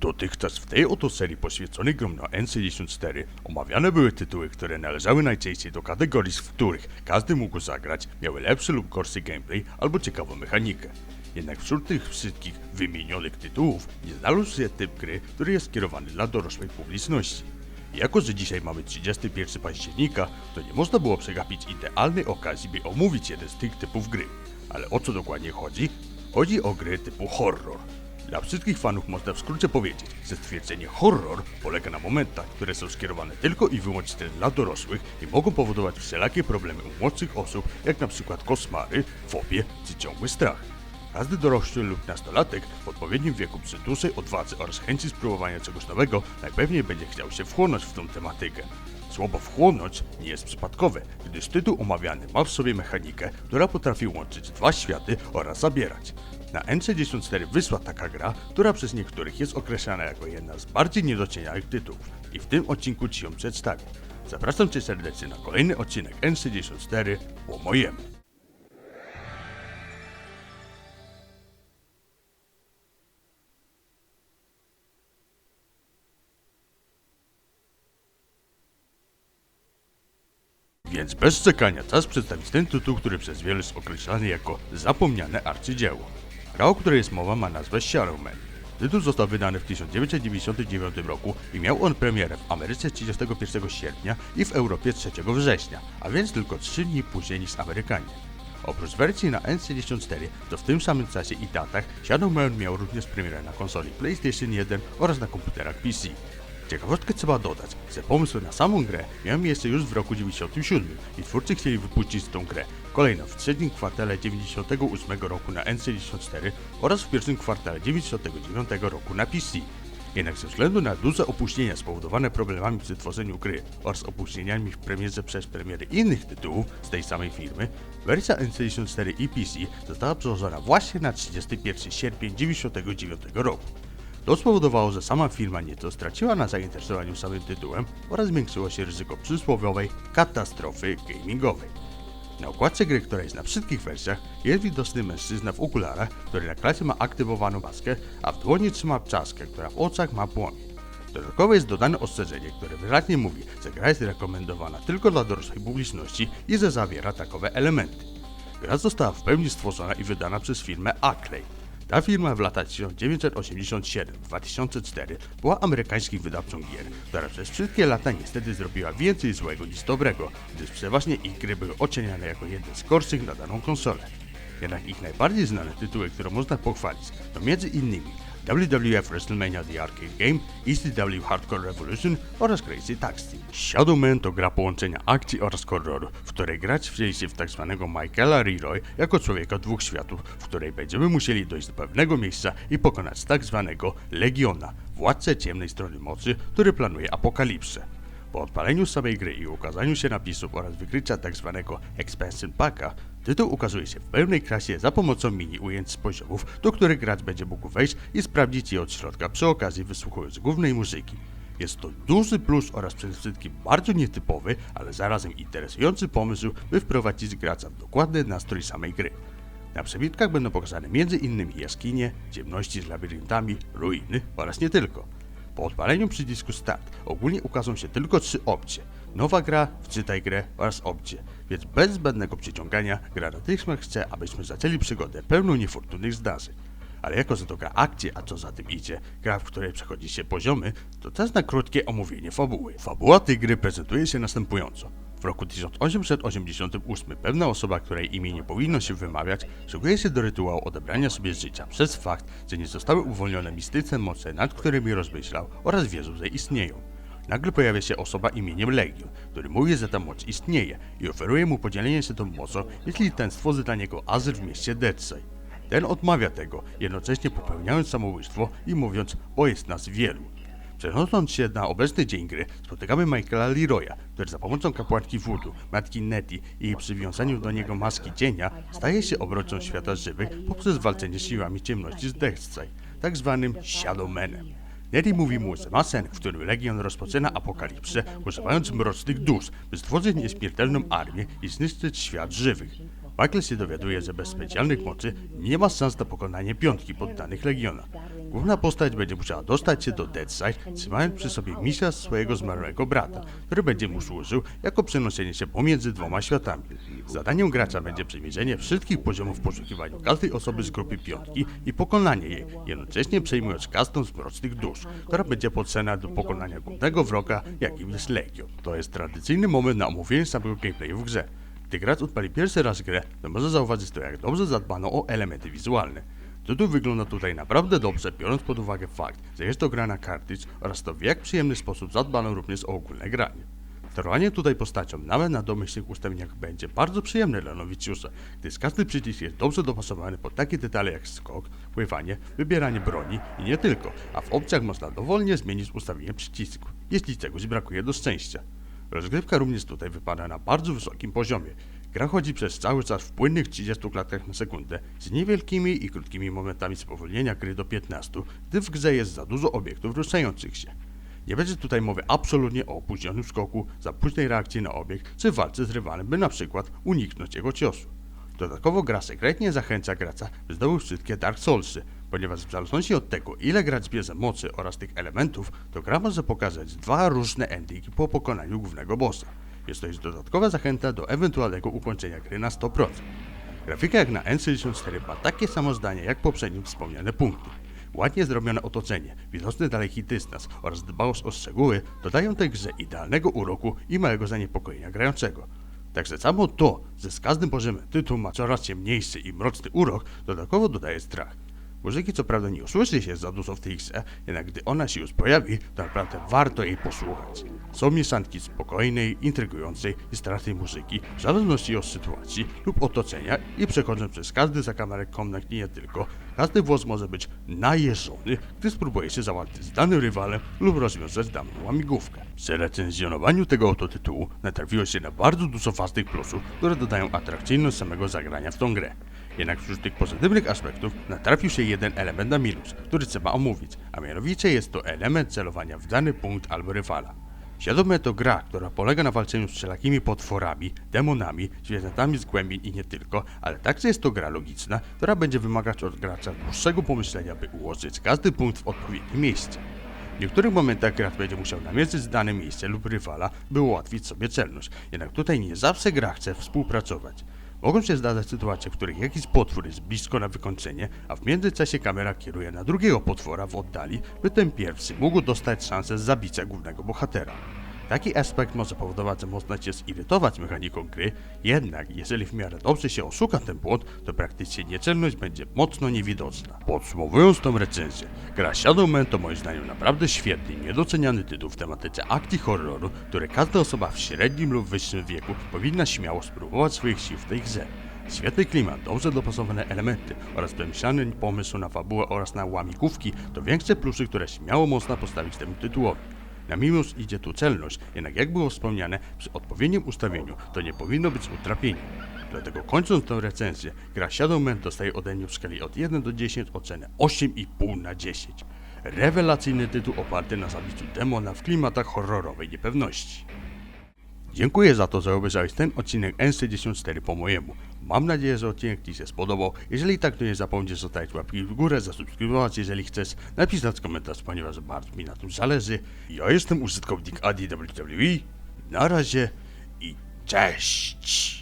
Dotychczas w tej oto serii poświęconej grom na N64 omawiane były tytuły, które należały najczęściej do kategorii, w których każdy mógł zagrać, miały lepszy lub gorszy gameplay albo ciekawą mechanikę. Jednak wśród tych wszystkich wymienionych tytułów nie znalazł się typ gry, który jest skierowany dla dorosłej publiczności. Jako, że dzisiaj mamy 31 października, to nie można było przegapić idealnej okazji, by omówić jeden z tych typów gry. Ale o co dokładnie chodzi? Chodzi o gry typu horror. Dla wszystkich fanów można w skrócie powiedzieć, że stwierdzenie horror polega na momentach, które są skierowane tylko i wyłącznie dla dorosłych i mogą powodować wszelakie problemy u młodszych osób, jak na przykład koszmary, fobie czy ciągły strach. Każdy dorosły lub nastolatek w odpowiednim wieku przy dużej odwadze oraz chęci spróbowania czegoś nowego najpewniej będzie chciał się wchłonąć w tą tematykę. Słowo wchłonąć nie jest przypadkowe, gdyż tytuł omawiany ma w sobie mechanikę, która potrafi łączyć dwa światy oraz zabierać. Na N64 wyszła taka gra, która przez niektórych jest określana jako jedna z bardziej niedocenianych tytułów i w tym odcinku Ci ją przedstawię. Zapraszam Cię serdecznie na kolejny odcinek N64 po mojemu. Więc bez czekania czas przedstawić ten tytuł, który przez wielu jest określany jako zapomniane arcydzieło. Gra, o której jest mowa, ma nazwę Shadowman. Tytuł został wydany w 1999 roku i miał on premierę w Ameryce 31 sierpnia i w Europie 3 września, a więc tylko 3 dni później niż Amerykanie. Oprócz wersji na N64, to w tym samym czasie i datach Shadowman miał również premierę na konsoli PlayStation 1 oraz na komputerach PC. Ciekawostkę trzeba dodać, że pomysł na samą grę miał miejsce już w roku 97 i twórcy chcieli wypuścić tą grę kolejno w trzecim kwartale 98 roku na N64 oraz w pierwszym kwartale 99 roku na PC. Jednak ze względu na duże opóźnienia spowodowane problemami przy tworzeniu gry oraz opóźnieniami w premierze przez premiery innych tytułów z tej samej firmy, wersja N64 i PC została przełożona właśnie na 31 sierpień 99 roku. To spowodowało, że sama firma nieco straciła na zainteresowaniu samym tytułem oraz zwiększyło się ryzyko przysłowiowej katastrofy gamingowej. Na okładce gry, która jest na wszystkich wersjach, jest widoczny mężczyzna w okularach, który na klasie ma aktywowaną maskę, a w dłoni trzyma czaszkę, która w oczach ma płomień. Dodatkowo jest dodane ostrzeżenie, które wyraźnie mówi, że gra jest rekomendowana tylko dla dorosłej publiczności i że zawiera takowe elementy. Gra została w pełni stworzona i wydana przez firmę Ackley. Ta firma w latach 1987-2004 była amerykańskim wydawcą gier, która przez wszystkie lata niestety zrobiła więcej złego niż dobrego, gdyż przeważnie ich gry były oceniane jako jedne z gorszych na daną konsolę. Jednak ich najbardziej znane tytuły, które można pochwalić, to między innymi WWF WrestleMania The Arcade Game, ECW Hardcore Revolution oraz Crazy Taxi. Shadowman to gra połączenia akcji oraz horroru, w której grać wcieli się w tzw. Michaela Leroy jako człowieka dwóch światów, w której będziemy musieli dojść do pewnego miejsca i pokonać tzw. Legiona, władcę ciemnej strony mocy, który planuje apokalipsę. Po odpaleniu samej gry i ukazaniu się napisów oraz wykrycia tzw. Expansion Packa, tytuł ukazuje się w pełnej krasie za pomocą mini ujęć z poziomów, do których gracz będzie mógł wejść i sprawdzić je od środka przy okazji wysłuchując głównej muzyki. Jest to duży plus oraz przede wszystkim bardzo nietypowy, ale zarazem interesujący pomysł, by wprowadzić gracza w dokładny nastrój samej gry. Na przebitkach będą pokazane m.in. jaskinie, ciemności z labiryntami, ruiny oraz nie tylko. Po odpaleniu przycisku Start ogólnie ukażą się tylko trzy opcje. Nowa gra, wczytaj grę oraz opcje, więc bez zbędnego przyciągania gra natychmiast chce, abyśmy zaczęli przygodę pełną niefortunnych zdarzeń. Ale jako że to gra akcji, a co za tym idzie, gra, w której przechodzi się poziomy, to czas na krótkie omówienie fabuły. Fabuła tej gry prezentuje się następująco. W roku 1888 pewna osoba, której imię nie powinno się wymawiać, szykuje się do rytuału odebrania sobie życia przez fakt, że nie zostały uwolnione mistyczne moce, nad którymi rozmyślał oraz wierzył, że istnieją. Nagle pojawia się osoba imieniem Legion, który mówi, że ta moc istnieje i oferuje mu podzielenie się tą mocą, jeśli ten stworzy dla niego azyl w mieście Deadsay. Ten odmawia tego, jednocześnie popełniając samobójstwo i mówiąc, bo jest nas wielu. Przenosząc się na obecny dzień gry, spotykamy Michaela Leroya, który za pomocą kapłanki voodoo, matki Nettie i jej przywiązaniu do niego maski cienia, staje się obrońcą świata żywych poprzez walczenie z siłami ciemności z Deathsay, tak zwanym Shadowmanem. Nettie mówi mu, że ma sen, w którym Legion rozpoczyna apokalipsę, używając mrocznych dusz, by stworzyć nieśmiertelną armię i zniszczyć świat żywych. Michael się dowiaduje, że bez specjalnych mocy nie ma szans na pokonanie piątki poddanych Legiona. Główna postać będzie musiała dostać się do Deadside, trzymając przy sobie misia swojego zmarłego brata, który będzie mu służył jako przenoszenie się pomiędzy dwoma światami. Zadaniem gracza będzie przemierzenie wszystkich poziomów w poszukiwaniu każdej osoby z grupy piątki i pokonanie jej, jednocześnie przejmując każdą z mrocznych dusz, która będzie potrzebna do pokonania głównego wroga, jakim jest Legion. To jest tradycyjny moment na omówienie samego gameplayu w grze. Gdy gracz odpali pierwszy raz grę, to może zauważyć to, jak dobrze zadbano o elementy wizualne. Tytuł wygląda tutaj naprawdę dobrze, biorąc pod uwagę fakt, że jest to gra na cartridge oraz to w jak przyjemny sposób zadbano również o ogólne granie. Sterowanie tutaj postacią, nawet na domyślnych ustawieniach, będzie bardzo przyjemne dla nowicjusza, gdyż każdy przycisk jest dobrze dopasowany pod takie detale jak skok, pływanie, wybieranie broni i nie tylko, a w opcjach można dowolnie zmienić ustawienie przycisku, jeśli czegoś brakuje do szczęścia. Rozgrywka również tutaj wypada na bardzo wysokim poziomie. Gra chodzi przez cały czas w płynnych 30 klatkach na sekundę, z niewielkimi i krótkimi momentami spowolnienia gry do 15, gdy w grze jest za dużo obiektów ruszających się. Nie będzie tutaj mowy absolutnie o opóźnionym skoku, za późnej reakcji na obiekt, czy walce z rywalem, by na przykład uniknąć jego ciosu. Dodatkowo gra sekretnie zachęca gracza, by zdobył wszystkie Dark Soulsy, ponieważ w zależności od tego, ile gracz bierze mocy oraz tych elementów, to gra może pokazać dwa różne endingi po pokonaniu głównego bossa. Jest to już dodatkowa zachęta do ewentualnego ukończenia gry na 100%. Grafika jak na N64 ma takie samo zdanie jak poprzednim wspomniane punkty. Ładnie zrobione otoczenie, widoczny daleki dystans oraz dbałość o szczegóły dodają tej grze idealnego uroku i małego zaniepokojenia grającego. Także samo to, że z każdym poziomem tytuł ma coraz ciemniejszy i mroczny urok, dodatkowo dodaje strach. Muzyki co prawda nie usłyszy się za dużo w tej jednak gdy ona się już pojawi, to naprawdę warto jej posłuchać. Są mieszanki spokojnej, intrygującej i strasznej muzyki, w zależności od sytuacji lub otoczenia i przechodząc przez każdy zakamarek komnat nie tylko, każdy włos może być najeżony, gdy spróbuje się załatwić z danym rywalem lub rozwiązać daną łamigłówkę. Przy recenzjonowaniu tego oto tytułu natrafiło się na bardzo dużo ważnych plusów, które dodają atrakcyjność samego zagrania w tą grę. Jednak wśród tych pozytywnych aspektów natrafił się jeden element na minus, który trzeba omówić, a mianowicie jest to element celowania w dany punkt albo rywala. Świadome to gra, która polega na walczeniu z wszelakimi potworami, demonami, zwierzętami z głębin i nie tylko, ale także jest to gra logiczna, która będzie wymagać od gracza dłuższego pomyślenia, by ułożyć każdy punkt w odpowiednim miejscu. W niektórych momentach gracz będzie musiał namierzyć dane miejsce lub rywala, by ułatwić sobie celność, jednak tutaj nie zawsze gra chce współpracować. Mogą się zdarzać sytuacje, w których jakiś potwór jest blisko na wykończenie, a w międzyczasie kamera kieruje na drugiego potwora w oddali, by ten pierwszy mógł dostać szansę zabicia głównego bohatera. Taki aspekt może powodować, że można cię zirytować mechaniką gry, jednak jeżeli w miarę dobrze się oszuka ten błąd, to praktycznie niecelność będzie mocno niewidoczna. Podsumowując tą recenzję, gra Shadow to moim zdaniem naprawdę świetny i niedoceniany tytuł w tematyce akcji horroru, który każda osoba w średnim lub wyższym wieku powinna śmiało spróbować swoich sił w tej grze. Świetny klimat, dobrze dopasowane elementy oraz przemyślany pomysł na fabułę oraz na łamigłówki to większe plusy, które śmiało można postawić temu tytułowi. Na minus idzie tu celność, jednak jak było wspomniane, przy odpowiednim ustawieniu to nie powinno być utrapieniem. Dlatego kończąc tę recenzję, gra Shadow Man dostaje ode mnie w skali od 1 do 10 ocenę 8,5 na 10. Rewelacyjny tytuł oparty na zabiciu demona w klimatach horrorowej niepewności. Dziękuję za to, że obejrzałeś ten odcinek N64 po mojemu. Mam nadzieję, że odcinek Ci się spodobał. Jeżeli tak, to nie zapomnij zostawić łapki w górę, zasubskrybować, jeżeli chcesz, napisać komentarz, ponieważ bardzo mi na tym zależy. Ja jestem użytkownik ADWWE. Na razie i cześć!